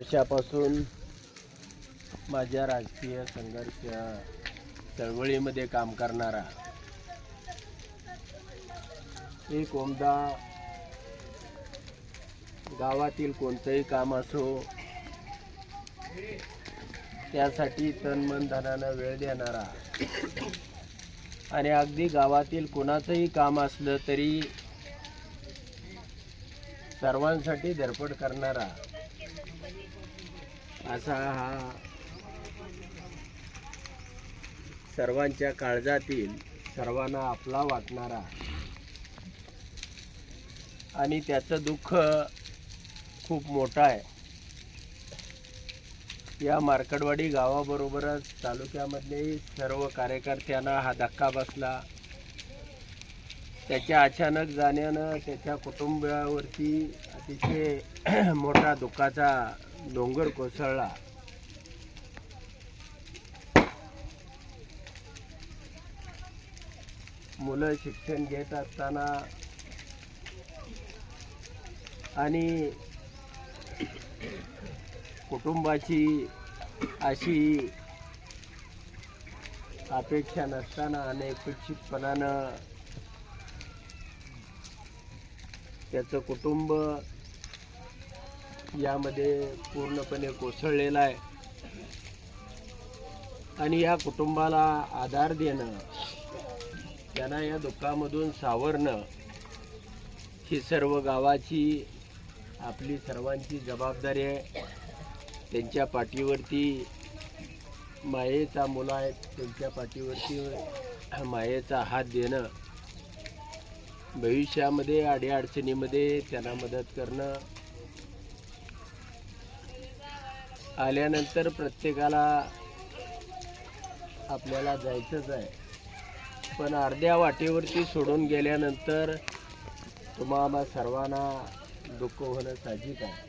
वर्षापासून माझ्या राजकीय संघर्ष चळवळीमध्ये काम करणारा एक ओमदा गावातील कोणतंही काम असो त्यासाठी तन मन धनानं वेळ देणारा आणि अगदी गावातील कोणाचंही काम असलं तरी सर्वांसाठी धडपड करणारा असा हा सर्वांच्या काळजातील सर्वांना आपला वाटणारा आणि त्याचं दुःख खूप मोठं आहे. या मार्कडवाडी गावाबरोबरच तालुक्यामधलेही सर्व कार्यकर्त्यांना हा धक्का बसला. त्याच्या अचानक जाण्यानं त्याच्या कुटुंबावरती अतिशय मोठा दुःखाचा डोंगर कोसळला. मुलं शिक्षण घेत असताना आणि कुटुंबाची अशी अपेक्षा नसताना अनपेक्षितपणानं त्याचं कुटुंब यामध्ये पूर्णपणे कोसळलेलं आहे. आणि या कुटुंबाला आधार देणं त्यांना या दुःखामधून सावरणं ही सर्व गावाची आपली सर्वांची जबाबदारी आहे. त्यांच्या पाठीवरती मायेचा मुलं आहेत त्यांच्या पाठीवरती मायेचा हात देणं भविष्यामध्ये अडीअडचणीमध्ये त्यांना मदत करणं. आल्यानंतर प्रत्येकाला आपल्याला जायचंच आहे. पण अर्ध्या वाटेवरती सोडून गेल्यानंतर तुम्हाला सर्वांना दुःख होणं साहजिक आहे.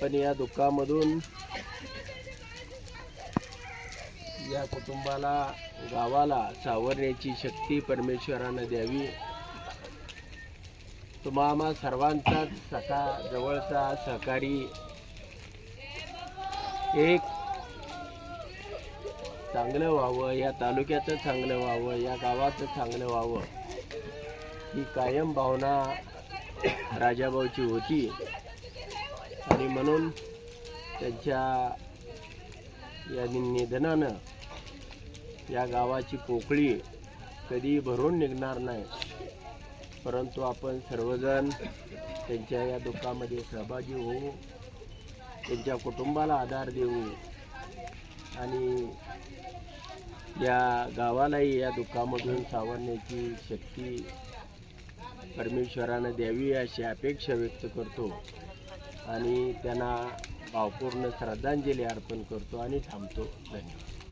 पण या दुःखामधून या कुटुंबाला गावाला सावरण्याची शक्ती परमेश्वरानं द्यावी. तुम्हा सर्वांचाच सखा जवळचा सहकारी. एक चांगलं व्हावं या तालुक्याचं चांगलं व्हावं या गावाचं चांगलं व्हावं ही कायम भावना राजाभाऊची होती. आणि म्हणून त्यांच्या या निधनानं या गावाची पोकळी कधी भरून निघणार नाही. परंतु आपण सर्वजण त्यांच्या या दुःखामध्ये सहभागी होऊ त्यांच्या कुटुंबाला आधार देऊ आणि या गावालाही या दुःखामधून सावरण्याची शक्ती परमेश्वरानं द्यावी अशी अपेक्षा व्यक्त करतो आणि त्यांना भावपूर्ण श्रद्धांजली अर्पण करतो आणि थांबतो. धन्यवाद.